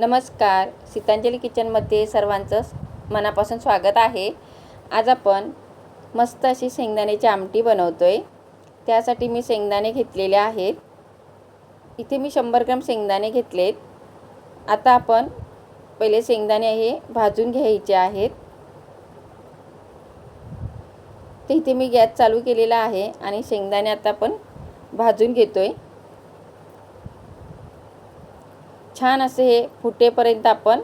नमस्कार. सीतांजली किचनमध्ये सर्वांचं मनापासून स्वागत आहे. आज आपण मस्त अशी शेंगदाण्याची आमटी बनवतो आहे त्यासाठी मी शेंगदाणे घेतलेले आहेत. इथे मी शंभर ग्राम शेंगदाणे घेतलेत. आता आपण पहिले शेंगदाणे हे भाजून घ्यायचे आहेत. तर इथे मी गॅस चालू केलेला आहे आणि शेंगदाणे आता आपण भाजून घेतो आहे छान असे हे फुटेपर्यंत आपण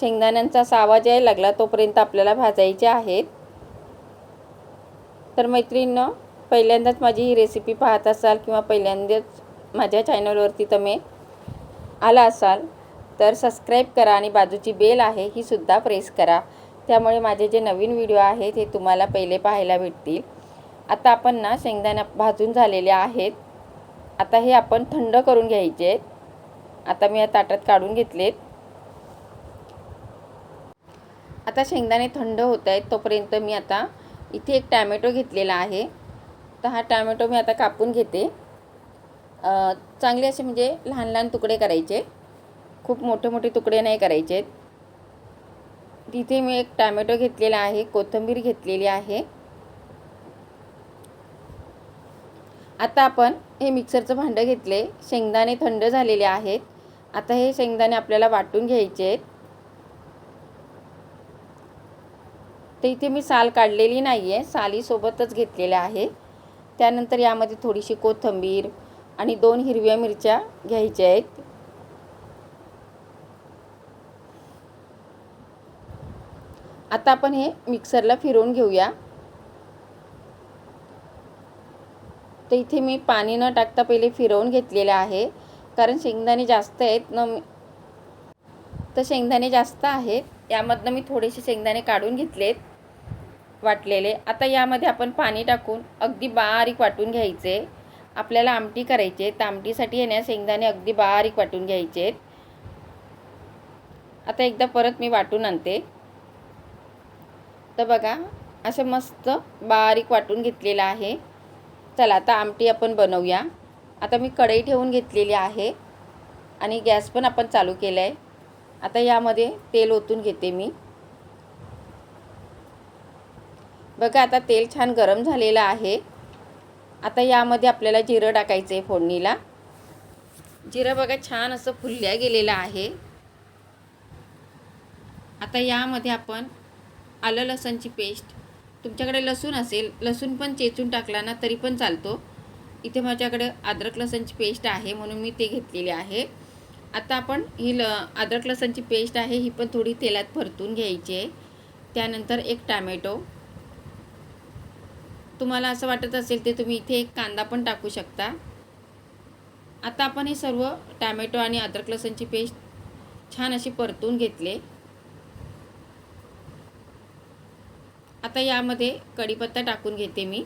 शेंगदाण्यांचा सावा आवाज यायला लागला तोपर्यंत आपल्याला भाजायचे आहेत. तर मैत्रिणीनं पहिल्यांदाच माझी ही रेसिपी पाहत असाल किंवा पहिल्यांदाच माझ्या चॅनलवरती तुम्ही आला असाल तर सबस्क्राईब करा आणि बाजूची बेल आहे ही सुद्धा प्रेस करा. त्यामुळे माझे जे नवीन व्हिडिओ आहेत हे तुम्हाला पहिले पाहायला भेटतील. आता आपण ना शेंगदाणा भाजून झालेले आहेत. आता हे आपण थंड करून घ्यायचे आहेत. आता मी या ताटात काढून घेतलेत. आता शेंगदाणे थंड होत आहेत तोपर्यंत मी आता इथे एक टॅमॅटो घेतलेला आहे. तर हा टॅमॅटो मी आता कापून घेते. चांगले असे म्हणजे लहान लहान तुकडे करायचे. खूप मोठे मोठे तुकडे नाही करायचे. तिथे मी एक टॅमॅटो घेतलेला आहे कोथिंबीर घेतलेली आहे. आता आपण हे मिक्सरचं भांडं घेतले. शेंगदाणे थंड झालेले आहेत. आता हे शेंगदाणे आपल्याला वाटून घ्यायचे आहेत. तर इथे मी साल काढलेली नाही आहे सालीसोबतच घेतलेल्या आहे त्यानंतर यामध्ये थोडीशी कोथिंबीर आणि दोन हिरव्या मिरच्या घ्यायच्या आहेत. आता आपण हे मिक्सरला फिरवून घेऊया. तर इथे मी पाणी न टाकता पहिले फिरवून घेतलेलं आहे. कारण शेंगदाणे जास्त आहेत न तर शेंगदाणे जास्त आहेत. यामधनं मी थोडेसे शेंगदाणे काढून घेतलेत वाटलेले. आता यामध्ये आपण पाणी टाकून अगदी बारीक वाटून घ्यायचे. आपल्याला आमटी करायचे तर आमटीसाठी येण्या शेंगदाणे अगदी बारीक वाटून घ्यायचे आता एकदा परत मी वाटून आणते. तर बघा असं मस्त बारीक वाटून घेतलेलं आहे. चला आता आमटी आपण बनवूया. आता मी कढई ठेवून घेतलेली आहे आणि गॅस पण आपण चालू केला आहे आता यामध्ये तेल ओतून घेते मी. बघा आता तेल छान गरम झालेलं आहे. आता यामध्ये आपल्याला जिरं टाकायचं आहे फोडणीला. जिरं बघा छान असं फुलल्या गेलेलं आहे. आता यामध्ये आपण आलं लसणची पेस्ट. तुमच्याकडे लसूण असेल लसूण पण चेचून टाकला ना तरी पण चालतो. इथे माझ्याकडे अद्रक लसणची पेस्ट आहे म्हणून मी ते घेतलेली आहे. आता आपण ही ल अद्रक लसणची पेस्ट आहे ही पण थोडी तेलात परतून घ्यायची आहे. त्यानंतर एक टॅमॅटो. तुम्हाला असं वाटत असेल ते तुम्ही इथे एक कांदा पण टाकू शकता. आता आपण हे सर्व टॅमॅटो आणि अद्रक लसणची पेस्ट छान अशी परतून घेतले. आता यामध्ये कढीपत्ता टाकून घेते मी.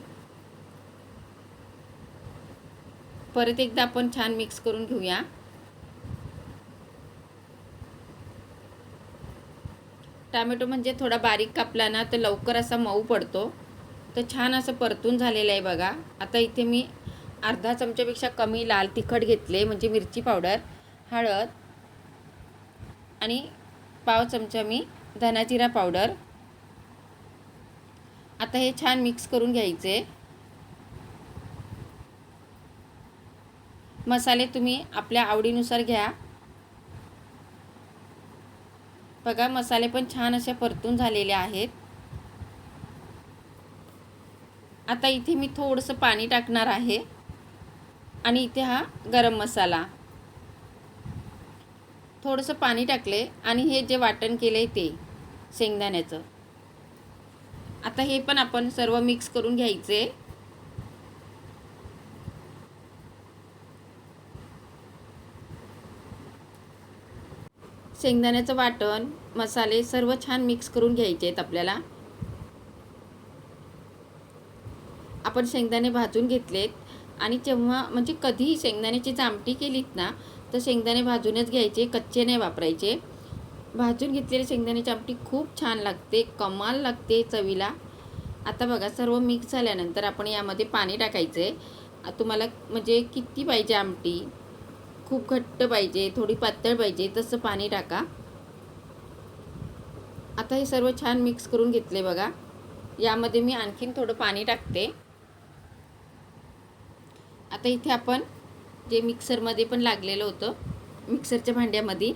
परत एकदा आपण छान मिक्स करून घेऊया. टॅमॅटो म्हणजे थोडा बारीक कापला ना तर लवकर असा मऊ पडतो. तर छान असं परतून झालेलं आहे बघा. आता इथे मी अर्धा चमच्यापेक्षा कमी लाल तिखट घेतले म्हणजे मिरची पावडर हळद आणि पाव चमचा मी धनाजिरा पावडर. आता हे छान मिक्स करून घ्यायचे. मसाले तुम्ही आपल्या आवडीनुसार घ्या. बघा मसाले पण छान असे परतून झालेले आहेत. आता इथे मी थोडंसं पाणी टाकणार आहे. आणि इथे हा गरम मसाला. थोडंसं पाणी टाकले आणि हे जे वाटण केलं आहे ते शेंगदाण्याचं. आता हे पण आपण सर्व मिक्स करून घ्यायचे. शेंगदाण्याचं वाटण मसाले सर्व छान मिक्स करून घ्यायचे आहेत आपल्याला. आपण शेंगदाणे भाजून घेतलेत आणि जेव्हा म्हणजे कधीही शेंगदाण्याची आमटी केलीत ना तर शेंगदाणे भाजूनच घ्यायचे कच्चे नाही वापरायचे. भाजून घेतलेली शेंगदाण्याची आमटी खूप छान लागते कमाल लागते चवीला. आता बघा सर्व मिक्स झाल्यानंतर आपण यामध्ये पाणी टाकायचं आहे तुम्हाला म्हणजे किती पाहिजे आमटी? खूप घट्ट पाहिजे थोडी पातळ पाहिजे तसं पाणी टाका. आता हे सर्व छान मिक्स करून घेतले बघा. यामध्ये मी आणखीन थोडं पाणी टाकते. आता इथे आपण जे मिक्सरमध्ये पण लागलेलं होतं मिक्सरच्या भांड्यामध्ये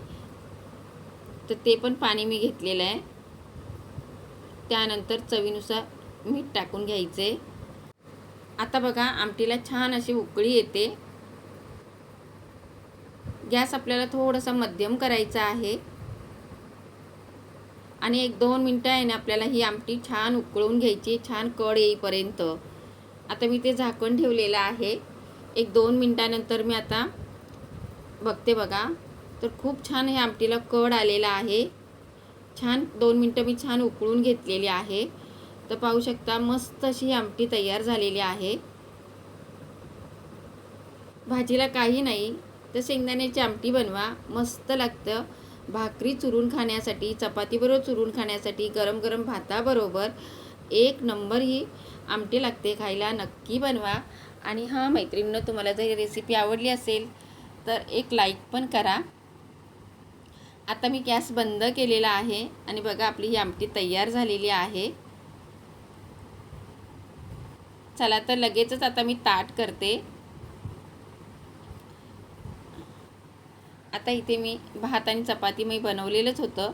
तर ते पण पाणी मी घेतलेलं आहे. त्यानंतर चवीनुसार मीठ टाकून घ्यायचे. आता बघा आमटीला छान अशी उकळी येते. गॅस आपल्याला थोडासा मध्यम करायचा आहे. आणि एक दोन मिनटं आहे ना आपल्याला ही आमटी छान उकळून घ्यायची छान कड येईपर्यंत. आता मी ते झाकण ठेवलेलं आहे. एक दोन मिनटानंतर मी आता बघते बघा. तर खूप छान हे आमटीला कड आलेला आहे. छान दोन मिनटं मी छान उकळून घेतलेली आहे. तर पाहू शकता मस्त अशी ही आमटी तयार झालेली आहे. भाजीला काही नाही. तर शेंगदाण्याची आमटी बनवा मस्त लागतं. भाकरी चुरून खाण्यासाठी चपातीबरोबर चुरून खाण्यासाठी गरम गरम भाताबरोबर एक नंबर ही आमटी लागते खायला. नक्की बनवा. आणि हां मैत्रिणीनं तुम्हाला जर रेसिपी आवडली असेल तर एक लाईक पण करा. आता मी गॅस बंद केलेला आहे आणि बघा आपली ही आमटी तयार झालेली आहे. चला तर लगेचच आता मी ताट करते. आता इथे मी भात आणि चपाती मी बनवलेलंच होतं.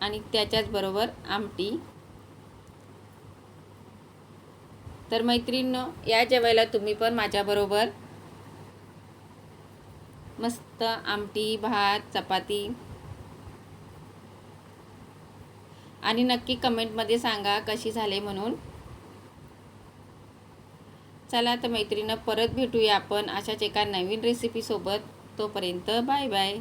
आणि त्याच्याच बरोबर आमटी. तर मैत्रिणींनो या जेवायला तुम्ही पण माझ्याबरोबर मस्त आमटी भात चपाती. आणि नक्की कमेंटमध्ये सांगा कशी झाले म्हणून. चला तर मैत्रिणं परत भेटूया आपण अशाच एका नवीन रेसिपीसोबत तोपर्यंत बाय बाय.